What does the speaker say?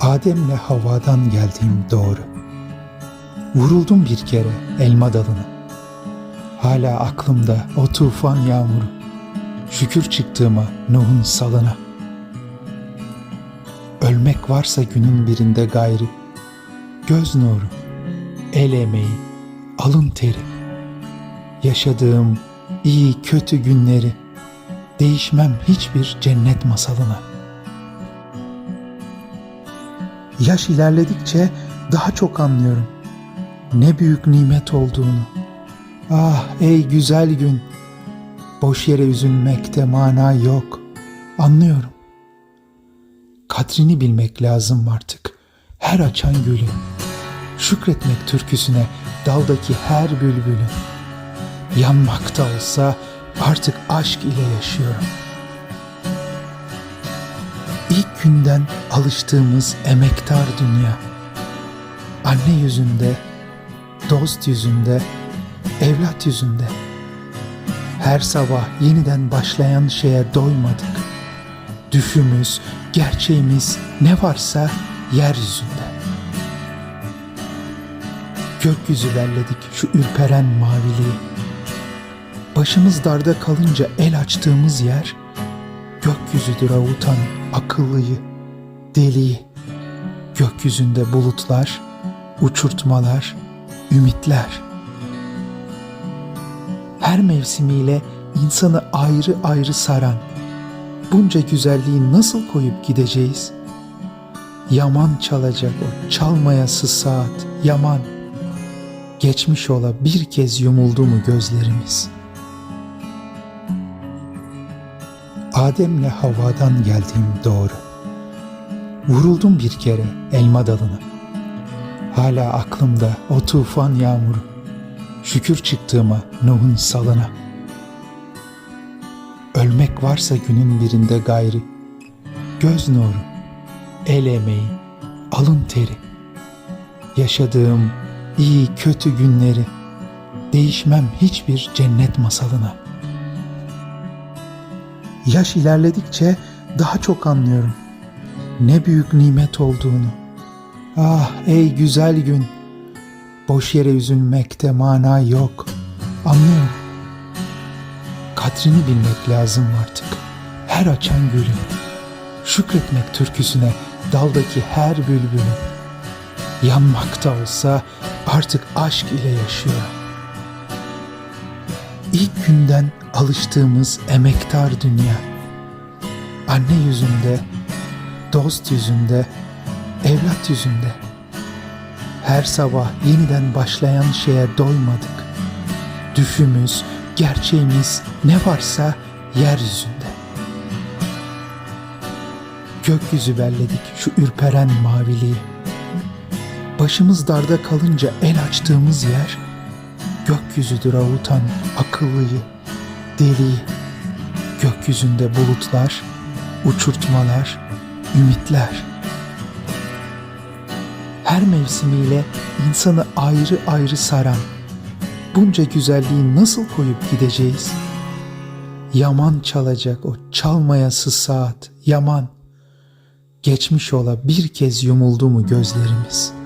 Adem'le havadan geldiğim doğru. Vuruldum bir kere elma dalına. Hala aklımda o tufan yağmuru. Şükür çıktığıma Nuh'un salına. Ölmek varsa günün birinde gayri. Göz nuru, el emeği, alın teri. Yaşadığım iyi kötü günleri değişmem hiçbir cennet masalına. Yaş ilerledikçe daha çok anlıyorum ne büyük nimet olduğunu. Ah ey güzel gün, boş yere üzülmekte mana yok. Anlıyorum. Kadrini bilmek lazım artık. Her açan gülün. Şükretmek türküsüne daldaki her bülbülün. Yanmakta olsa artık aşk ile yaşıyorum. Günden alıştığımız emektar dünya. Anne yüzünde, dost yüzünde, evlat yüzünde. Her sabah yeniden başlayan şeye doymadık. Düşümüz, gerçeğimiz ne varsa yeryüzünde. Gökyüzü belledik şu ürperen maviliği. Başımız darda kalınca el açtığımız yer, gökyüzüdür avutan akıllıyı, deliyi. Gökyüzünde bulutlar, uçurtmalar, ümitler. Her mevsimiyle insanı ayrı ayrı saran bunca güzelliği nasıl koyup gideceğiz? Yaman çalacak o çalmayası saat, yaman. Geçmiş ola bir kez yumuldu mu gözlerimiz? Adem'le havadan geldiğim doğru. Vuruldum bir kere elma dalına. Hala aklımda o tufan yağmuru. Şükür çıktığıma Nuh'un salına. Ölmek varsa günün birinde gayri. Göz nuru, el emeği, alın teri. Yaşadığım iyi kötü günleri değişmem hiçbir cennet masalına. Yaş ilerledikçe daha çok anlıyorum ne büyük nimet olduğunu. Ah ey güzel gün, boş yere üzülmekte mana yok. Anlıyorum. Kadrini bilmek lazım artık. Her açan gülün. Şükretmek türküsüne daldaki her bülbülün. Yanmakta olsa artık aşk ile yaşıyor. İlk günden alıştığımız emektar dünya. Anne yüzünde, dost yüzünde, evlat yüzünde. Her sabah yeniden başlayan şeye doymadık. Düşümüz, gerçeğimiz ne varsa yeryüzünde. Gökyüzü belledik şu ürperen maviliği. Başımız darda kalınca el açtığımız yer, gökyüzüdür avutan akıllıyı, deliyi. Gökyüzünde bulutlar, uçurtmalar, ümitler. Her mevsimiyle insanı ayrı ayrı saran bunca güzelliği nasıl koyup gideceğiz? Yaman çalacak o çalmayası saat, yaman. Geçmiş ola bir kez yumuldu mu gözlerimiz?''